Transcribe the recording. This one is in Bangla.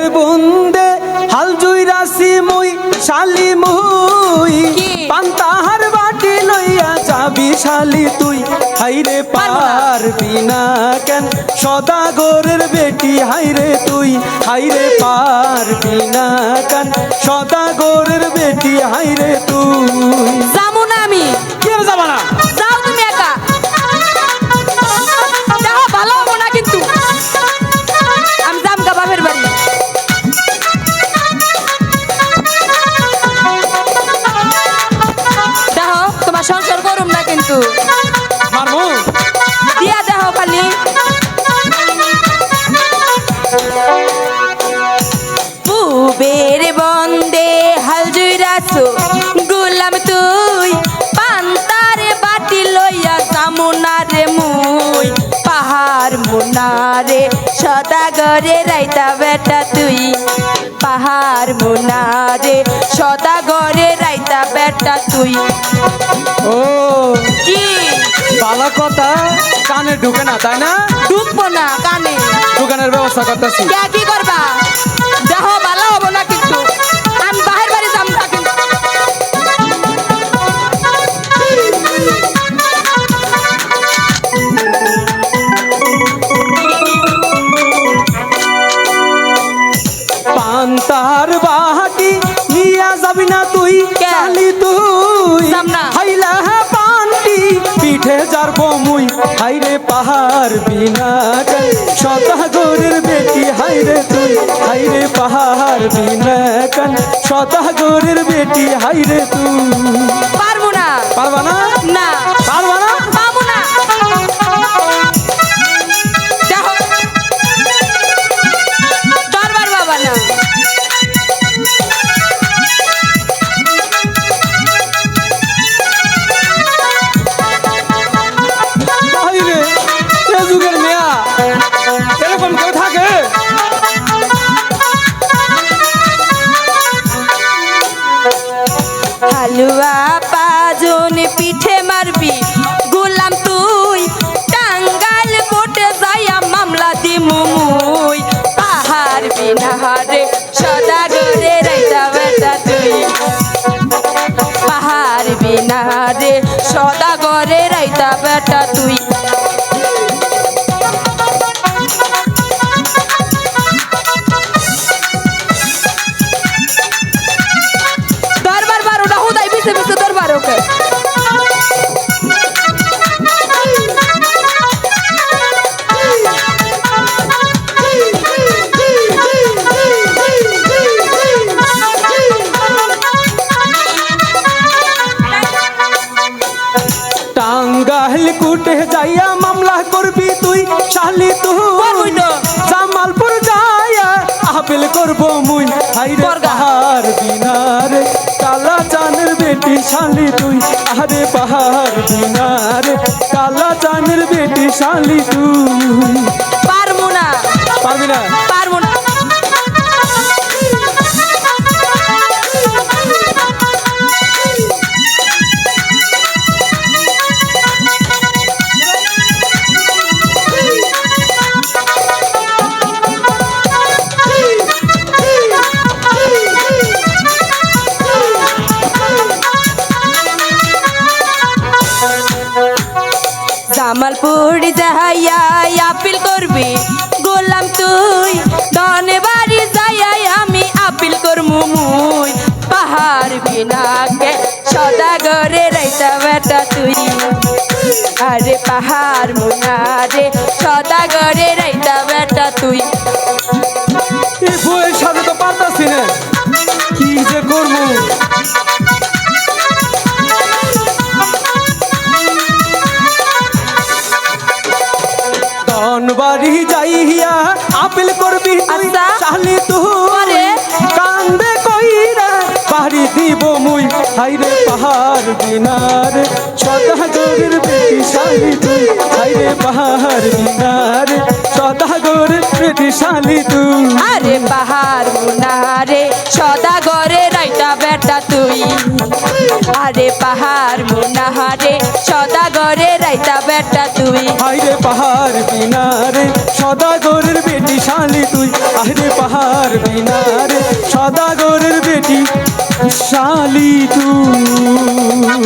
ভুবের বন্দে হাল জুই রাশি মুই শালি মুই? পান্তাহার বাটি লইয়া যাবি শালি তুই। হাইরে পারবি না কেন? সদাগরের বেটি হাইরে তুই। হাইরে পারবি না কেন? সদাগরের বেটি হাইরে তুই। যাব না আমি। কেন যাবা না? কিন্তু মারমু দিয়া দেখো খালি পুবের বন্দে হাল জুইরাছো গুলাম তুই পান্তারে বাটি লইয়া সামুনারে মুই। পাহাড় মুনারে সদাগরে রাইতা বেটা তুই। পাহাড় মুনারে সদাগরে রাইতা বেটা তুই। ও বালা কথা কানে ঢুকে না তাই না? ঢুকবো না কানে। দোকানের ব্যবস্থা করতেছি। কে কি করবা? দেহ বালা হব। পিঠে যার বমুই হাইরে পাহাড় বিনা সদাগরের বেটি হাইরে তুই। হাইরে পাহাড় বিনা কেন সদাগরের বেটি হাইরে তুই। পারব না। পারব না? না। বিনাহারে সদাগরে রাইতা বেটা তুই। বেটি শালি তুই আরে পাহাড় বিনারে কালা চানের বেটি শালি তুই পারব না। পারবি না? পারব না। জামালপুর যাইয়া আপিল করবি, গোলাম তুই। দনে বাড়ি যাইয়া আমি আপিল করমু মুই। পাহাড় বিনাকে সদাগরে রাইতা বেটা তুই। আরে পাহাড় মুনারে সদাগরে রাইতা বেটা তুই। এই বউয়ের সাথে তো পারতাছি না। কি যে করব? ধনবাড়ি যাইয়া আপেল করবি আচ্ছা। চালি তুই পরে? কান্দে কইরা পাহাড়ি দিব মুই হাইরে পাহাড় বিনারে সদাগরের বেটি শালি তুই হাইরে পাহাড় বিনারে সদাগরের বেটি শালি তুই আরে পাহাড় মুনারে বেটা তুই। আরে পাহাড় মুনারে সদাগরে রাইতা বেটা তুই। আরে পাহাড় বিনারে সদাগরের বেটি শালি তুই। আরে পাহাড় বিনারে সদাগরের বেটি শালি তুই।